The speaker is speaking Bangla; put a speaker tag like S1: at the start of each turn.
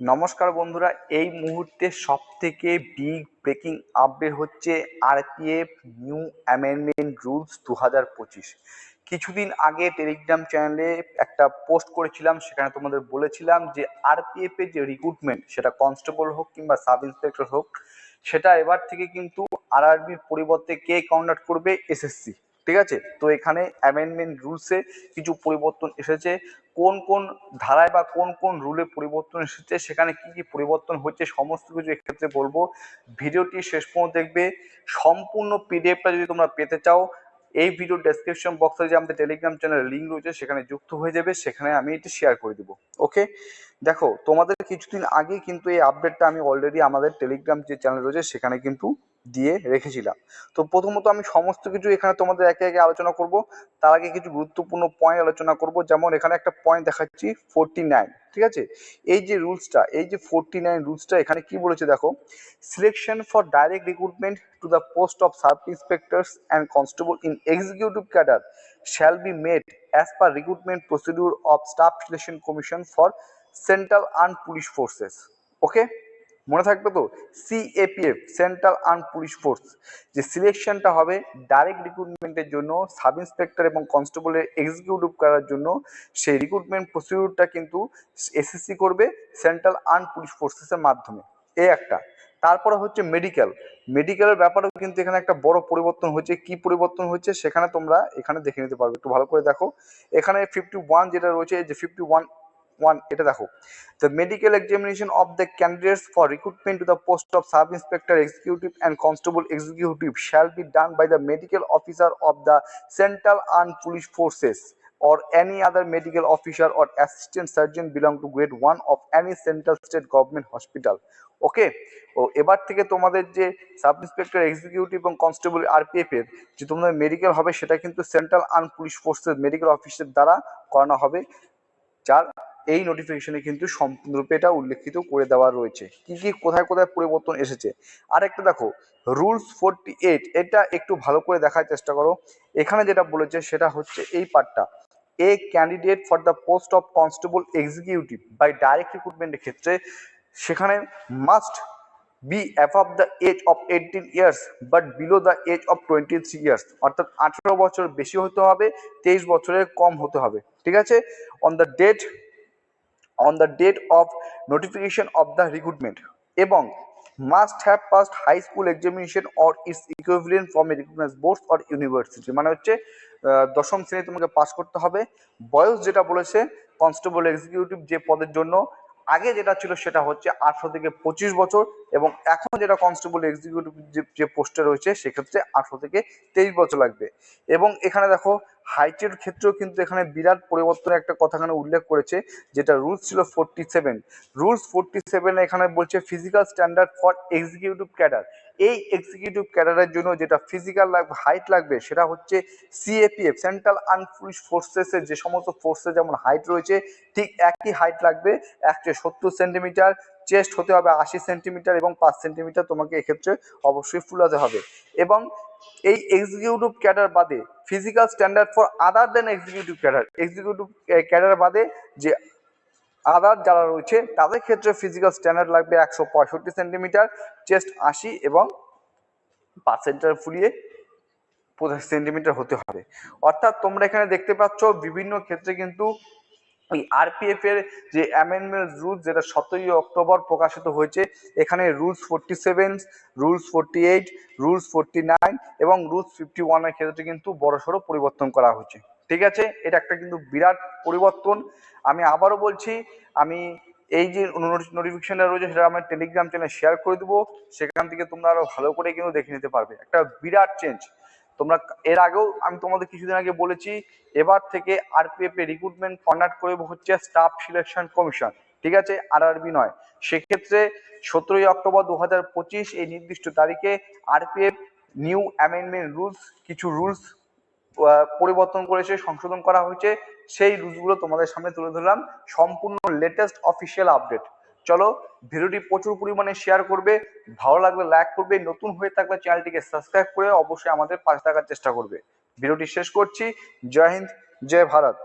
S1: নমস্কার বন্ধুরা, এই মুহূর্তে সব থেকে বিগ ব্রেকিং আপডেট হচ্ছে আরপিএফ নিউ অ্যামেন্ডমেন্ট রুলস দু হাজার পঁচিশ। কিছুদিন আগে টেলিগ্রাম চ্যানেলে একটা পোস্ট করেছিলাম, সেখানে তোমাদের বলেছিলাম যে আরপিএফ এর যে রিক্রুটমেন্ট সেটা কনস্টেবল হোক কিংবা সাব ইন্সপেক্টর হোক, সেটা এবার থেকে কিন্তু আরআরবির পরিবর্তে কে কন্ডাক্ট করবে? এসএসসি ঠিক আছে? তো এখানে অ্যামেন্ডমেন্ট রুলসে কিছু পরিবর্তন এসেছে। কোন কোন ধারায় বা কোন কোন রুলে পরিবর্তন এসেছে? সেখানে কি কি পরিবর্তন হচ্ছে? সমস্ত কিছু এক্ষেত্রে বলব। ভিডিওটি শেষ পর্যন্ত দেখবে। সম্পূর্ণ পিডিএফটা যদি তোমরা পেতে চাও, এই ভিডিও ডেসক্রিপশন বক্সে যে আমাদের টেলিগ্রাম চ্যানেলের লিঙ্ক রয়েছে, সেখানে যুক্ত হয়ে যাবে। সেখানে আমি এটি শেয়ার করে দেবো। ওকে দেখো, তোমাদের কিছুদিন আগে কিন্তু এই আপডেটটা আমি অলরেডি আমাদের টেলিগ্রাম যে চ্যানেল রয়েছে, সেখানে কিন্তু দিয়ে রেখেছিলাম। তো প্রথমত আমি সমস্ত কিছু এখানে তোমাদের একে একে আলোচনা করব। তার আগে কিছু গুরুত্বপূর্ণ পয়েন্ট আলোচনা করব। যেমন এখানে একটা পয়েন্ট দেখাচ্ছি ফোরটি নাইন ঠিক আছে? এই যে রুলসটা এই যে ফোরটি নাইন রুলসটা এখানে কি বলেছে দেখো? Selection for direct recruitment to the post of sub inspectors and constable in executive cadre shall be made as per recruitment procedure of staff selection commission for central arm police forces okay মনে থাকবে তো? CAPF central arm police force যে সিলেকশনটা হবে ডাইরেক্ট রিক্রুটমেন্টের জন্য সাব ইন্সপেক্টর এবং কনস্টেবলের এক্সিকিউটিভ করার জন্য, সেই রিক্রুটমেন্ট প্রসিডিউরটা কিন্তু এসএসসি করবে সেন্ট্রাল আর্ম পুলিশ ফোর্সেসের মাধ্যমে। এ একটা। তারপরে হচ্ছে মেডিকেল মেডিকেলের ব্যাপারেও কিন্তু এখানে একটা বড় পরিবর্তন হচ্ছে কি পরিবর্তন হচ্ছে সেখানে তোমরা এখানে দেখে নিতে পারবে। একটু ভালো করে দেখো। এখানে ফিফটি ওয়ান যেটা রয়েছে, যে ফিফটি ওয়ান ওয়ান এটা দেখো। The medical examination of the candidates for recruitment to the post of sub inspector executive and constable executive shall be done by the medical officer of the central arm police forces or any other medical officer or assistant surgeon belong to grade 1 of any central state government hospital. Okay ও এবার থেকে তোমাদের যে সাব ইন্সপেক্টর এক্সিকিউটিভ এবং কনস্টেবল আরপিএফ এর যে তোমাদের মেডিকেল হবে, সেটা কিন্তু সেন্ট্রাল আর্ম পুলিশ ফোর্সের মেডিকেল অফিসের দ্বারা করানো হবে। যার এই নোটিফিকেশনে কিন্তু সম্পূর্ণরূপে এটা উল্লেখিত করে দেওয়া রয়েছে। কি কি, কোথায় কোথায় পরিবর্তন এসেছে? আর একটা দেখো রুলস ফোরটি এইট এটা একটু ভালো করে দেখার চেষ্টা করো। এখানে যেটা বলেছে সেটা হচ্ছে এই পার্টটা a candidate for the post of constable executive by direct রিক্রুটমেন্টের ক্ষেত্রে সেখানে must be above the age of eighteen years but below the age of twenty three years অর্থাৎ আঠেরো বছর বেশি হতে হবে, তেইশ বছরের কম হতে হবে। ঠিক আছে? On the date on the date of notification of the recruitment এবং must have passed high school examination or its equivalent from a recognize boards or university মানে হচ্ছে দশম শ্রেণি তোমাকে পাস করতে হবে। বয়স যেটা বলেছে কনস্টেবল এক্সিকিউটিভ যে পদের জন্য আগে যেটা ছিল সেটা হচ্ছে আঠারো থেকে পঁচিশ বছর এবং এখন যেটা কনস্টেবল এক্সিকিউটিভ যে পোস্টে রয়েছে সেক্ষেত্রে আঠারো থেকে তেইশ বছর লাগবে। এবং এখানে দেখো হাইটের ক্ষেত্রেও কিন্তু এখানে বিরাট পরিবর্তনের একটা কথা এখানে উল্লেখ করেছে, যেটা রুলস ছিল forty seven rules forty seven এখানে বলছে physical standard for executive cadre এই এক্সিকিউটিভ ক্যাডারের জন্য যেটা ফিজিক্যাল লাগবে হাইট লাগবে, সেটা হচ্ছে সিএপিএফ সেন্ট্রাল আর্ম পুলিশ ফোর্সেসের যে সমস্ত ফোর্সে যেমন হাইট রয়েছে, ঠিক একই হাইট লাগবে। একশো সত্তর সেন্টিমিটার চেস্ট হতে হবে আশি সেন্টিমিটার এবং পাঁচ সেন্টিমিটার তোমাকে এক্ষেত্রে অবশ্যই ফুলাতে হবে। এবং এই এক্সিকিউটিভ ক্যাডার বাদে physical standard for other than executive cadre executive cadre বাদে যে আদার যারা রয়েছে, তাদের ক্ষেত্রে ফিজিক্যাল স্ট্যান্ডার্ড লাগবে একশো পঁয়ষট্টি সেন্টিমিটার চেস্ট আশি এবং পাঁচ সেন্টিমিটার ফুলিয়ে পঁচিশ সেন্টিমিটার হতে হবে। অর্থাৎ তোমরা এখানে দেখতে পাচ্ছ বিভিন্ন ক্ষেত্রে কিন্তু ওই আরপিএফ এর যে অ্যামেন্ডমেন্ট রুলস যেটা সতেরোই অক্টোবর প্রকাশিত হয়েছে, এখানে rules forty seven rules forty eight rules forty nine এবং রুলস ফিফটি ওয়ানের ক্ষেত্রে কিন্তু বড়সড় পরিবর্তন করা হয়েছে। ঠিক আছে? এটা একটা কিন্তু বিরাট পরিবর্তন। আমি আবারও বলছি, আমি এই যে নোটিফিকেশনটা রয়েছে সেটা আমার টেলিগ্রাম চ্যানেলে শেয়ার করে দেবো। সেখান থেকে তোমরা আরও ভালো করে কিন্তু দেখে নিতে পারবে। একটা বিরাট চেঞ্জ তোমরা এর আগেও আমি তোমাদের কিছুদিন আগে বলেছি, এবার থেকে আরপিএফ এ রিক্রুটমেন্ট কন্ডাক্ট করে হচ্ছে স্টাফ সিলেকশন কমিশন ঠিক আছে? আরআরবি নয়। সেক্ষেত্রে সতেরোই অক্টোবর দু হাজার পঁচিশ এই নির্দিষ্ট তারিখে আরপিএফ নিউ অ্যামেন্ডমেন্ট রুলস কিছু রুলস পরিবর্তন করেছে সংশোধন করা হয়েছে। সেই রুলসগুলো তোমাদের সামনে তুলে ধরলাম। সম্পূর্ণ লেটেস্ট অফিসিয়াল আপডেট চলো, ভিডিওটি প্রচুর পরিমাণে শেয়ার করবে। ভালো লাগলে লাইক করবে। নতুন হয়ে থাকলে চ্যানেলটিকে সাবস্ক্রাইব করে অবশ্যই আমাদের পাশে থাকার চেষ্টা করবে। ভিডিওটি শেষ করছি। জয় হিন্দ, জয় ভারত।